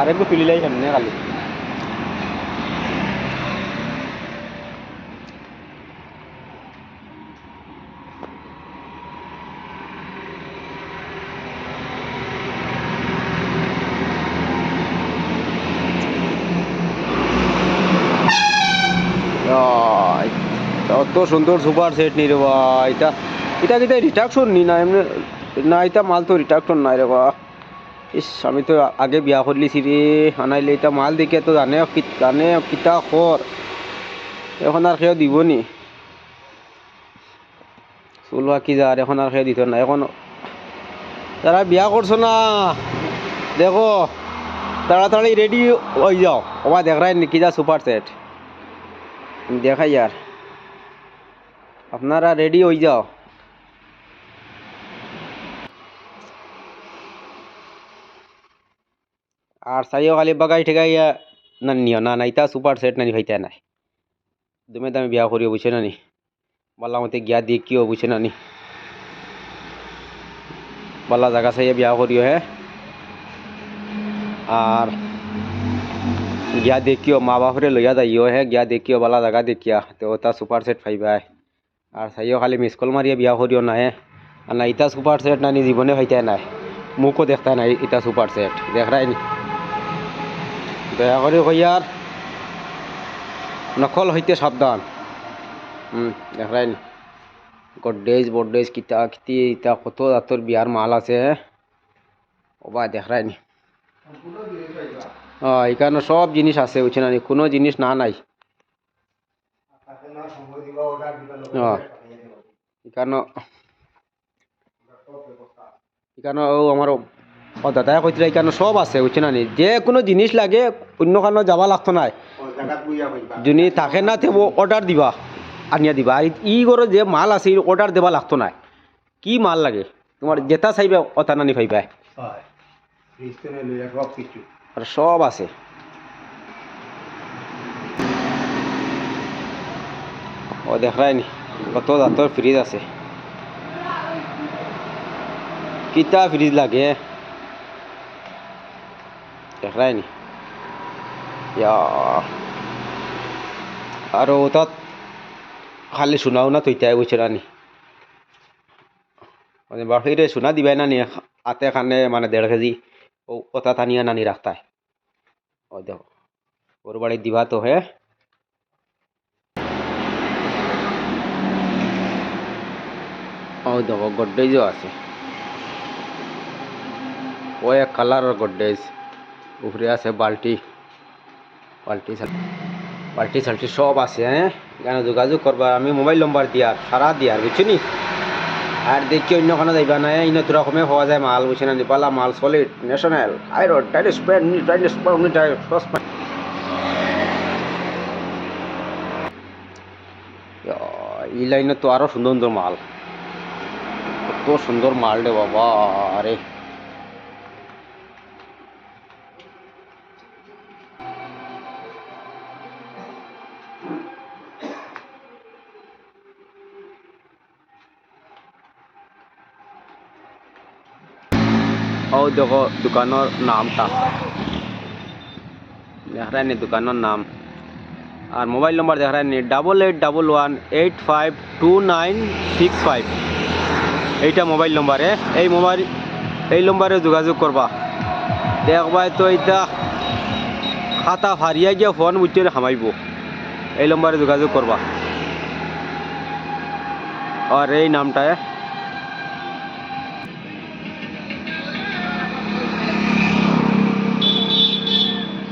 আরেকটু তুলিলাই সামনে আয়, অত সুন্দর সুপার সেট নি রে বা। এটা এটা কিটা রিটাকশন নি না এমনি না এটা মাল তো রিটাকশন নাই রে বা। ইস, আমি তো আগে বিয়া করলিছি রে আনাইলে এটা মাল দেখে তো জানে জানে, কিতা খর এখন আর সেও দিব নি। চলবা কি যা আর এখন আর সেও দিত না এখন যারা বিয়া করছ না। দেখো তাড়াতাড়ি রেডি হয়ে যাও। ওবা দেখ রাই কি যা সুপার সেট দেখাই আর আপনারা রেডি হয়ে যাও। আর সাইও খালি বাগাই ঠেকাইয়া না নিও না নাইতা সুপার সেট নানি ভাইতা নাই দুমে দামে বিয়া করিও বুঝছে নানি বালা মতে গিয়া দেখিও বুঝছে নানি বালা জায়গা চাইয়া বিয়া করিও হে আর গিয়া দেখিও মা বাপরে লইয়া যাইও হে গিয়া দেখিও বালা জায়গা দেখিয়া তো ওটা সুপার সেট পাইবাই আর চাইও খালি মিস কল মারিয়া বিয়া করিও না হে আর না ইটা সুপার সেট নানি জীবনে হইতাই নাই মুখও দেখতাই নাই ইটা সুপার সেট দেখরাই নি দয়া করে কইয়ার। নকল হইতে সাবধান। হুম দেখরাই নি গড্ডেজ, বড্ডেজ, কিতা, কিতি ইটা কত জাতর বিয়ার মাল আছে। ওবা দেখরাই নি হ্যাঁ এখানে সব জিনিস আছে বুঝছে না কোনো জিনিস না নাই। এখানে এখানে ও আমার ও দাদাই কইছিল এখানে সব আছে বুঝছে না নি? যে কোনো জিনিস লাগে অন্য কারণে যাবা লাগতো নাই। যদি থাকে না তেও অর্ডার দিবা আনিয়া দিবা। আর ই করে যে মাল আছে অর্ডার দেবা লাগতো নাই। কি মাল লাগে? তোমার যেটা চাইবে অতা নানি পাইবা আর সব আছে। ও দেখাই নি? কত জাতর ফ্রিজ আছে। কিতা ফ্রিজ লাগে? নি ইয়া আৰু তাত খালি চুনাও না তৈতাই বুঝছে নানি মানে বাহিরে চুনা দিবাই নানি হাতে খানে মানে দেড় কেজি ও ওটা টানিয়া নানি রাখতায় ও দেখো ওর বাড়ি দিবা তো হে ও দেখো গড্ডেজও আছে এক কালারের গড্ডেজ উপরে আছে বালতি সাল- বালতি সালটি সব আছে হ্যাঁ? এখানে যোগাযোগ করবা? আমি মোবাইল নম্বর দিয়ার সারা দিয়ার বুঝছ নি? আর দেখি অন্য কোনো যাইবা না, এই নতুন রকমে পাওয়া যায় মাল, বুঝছে না? পালা মাল সলিড ন্যাশনাল আইরন টাইনিস পেন টাইনিস সসপ্যান এই লাইনে তো আরও সুন্দর সুন্দর মাল। কত সুন্দর মাল রে বাবা, আরে। ও দেখো দোকানের নামটা দেখা রায় নি দোকানের নাম আর মোবাইল নম্বর দেখা রায় নি double eight double one eight five two nine six five এইটা মোবাইল নম্বরে এই মোবাইল এই নম্বরে যোগাযোগ করবা দেখবাই তো এইটা খাতা ফারিয়া গিয়া ফোন বুঝতে হামাইব এই নম্বরে যোগাযোগ করবা আর এই নামটায়